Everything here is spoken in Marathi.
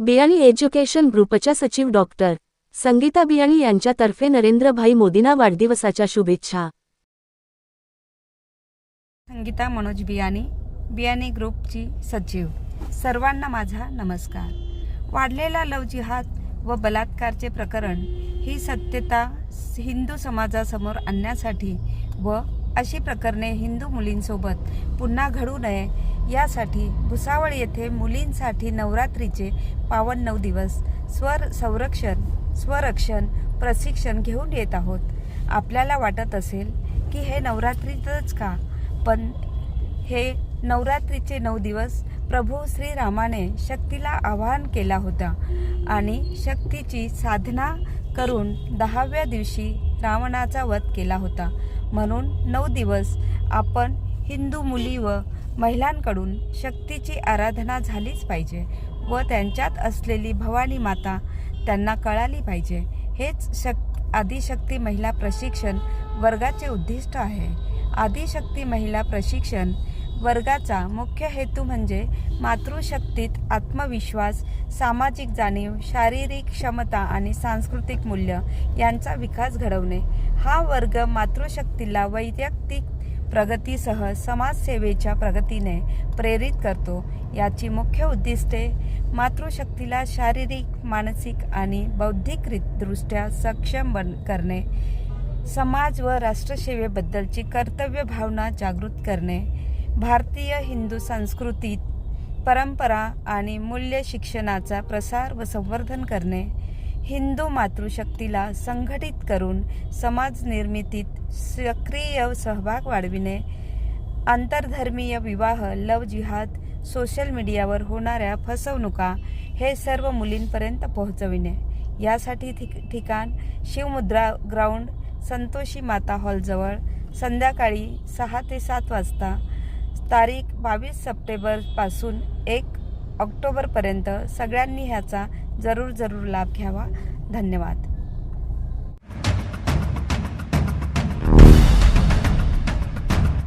बियाणी एज्युकेशन ग्रुपच्या सचिव डॉक्टर संगीता बियाणी यांच्यातर्फे नरेंद्रभाई मोदींना वाढदिवसाच्या शुभेच्छा. संगीता मनोज बियाणी बियाणी ग्रुपची सचिव. सर्वांना माझा नमस्कार. वाढलेला लव जिहाद व बलात्कारचे प्रकरण ही सत्यता हिंदू समाजासमोर आणण्यासाठी व अशी प्रकरणे हिंदू मुलींसोबत पुन्हा घडू नये यासाठी भुसावळ येथे मुलींसाठी नवरात्रीचे पावन नऊ दिवस स्वर संरक्षण स्वरक्षण प्रशिक्षण घेऊन येत आहोत. आपल्याला वाटत असेल की हे नवरात्रीतच का? पण हे नवरात्रीचे नऊ दिवस प्रभू श्रीरामाने शक्तीला आवाहन केला होता आणि शक्तीची साधना करून दहाव्या दिवशी रावणाचा वध केला होता. म्हणून नऊ दिवस आपण हिंदू मुली व महिलांकडून शक्तीची आराधना झालीच पाहिजे व त्यांच्यात असलेली भवानी माता त्यांना कळाली पाहिजे. हेच शक आदिशक्ती महिला प्रशिक्षण वर्गाचे उद्दिष्ट आहे. आदिशक्ती महिला प्रशिक्षण वर्गाचा मुख्य हेतू म्हणजे मातृशक्तीत आत्मविश्वास सामाजिक जाणीव शारीरिक क्षमता आणि सांस्कृतिक मूल्य यांचा विकास घडवणे. हा वर्ग मातृशक्तीला वैयक्तिक प्रगतीसह समाजसेवेच्या प्रगतीने प्रेरित करतो. याची मुख्य उद्दिष्टे मातृशक्तीला शारीरिक मानसिक आणि बौद्धिकदृष्ट्या सक्षम बन करणे. समाज व राष्ट्रसेवेबद्दलची कर्तव्य भावना जागृत करणे. भारतीय हिंदू संस्कृतीत परंपरा आणि मूल्य शिक्षणाचा प्रसार व संवर्धन करणे. हिंदू मातृशक्तीला संघटित करून समाज निर्मितीत सक्रिय सहभाग वाढविणे आंतरधर्मीय विवाह लव जिहाद सोशल मीडियावर होणाऱ्या फसवणुका हे सर्व मुलींपर्यंत पोहोचविणे. यासाठी ठिक ठिकाण शिवमुद्रा ग्राउंड संतोषी माता हॉलजवळ संध्याकाळी सहा ते सात वाजता तारीख बावीस सप्टेंबरपासून एक ऑक्टोबरपर्यंत सगळ्यांनी ह्याचा जरूर जरूर लाभ घ्यावा. धन्यवाद.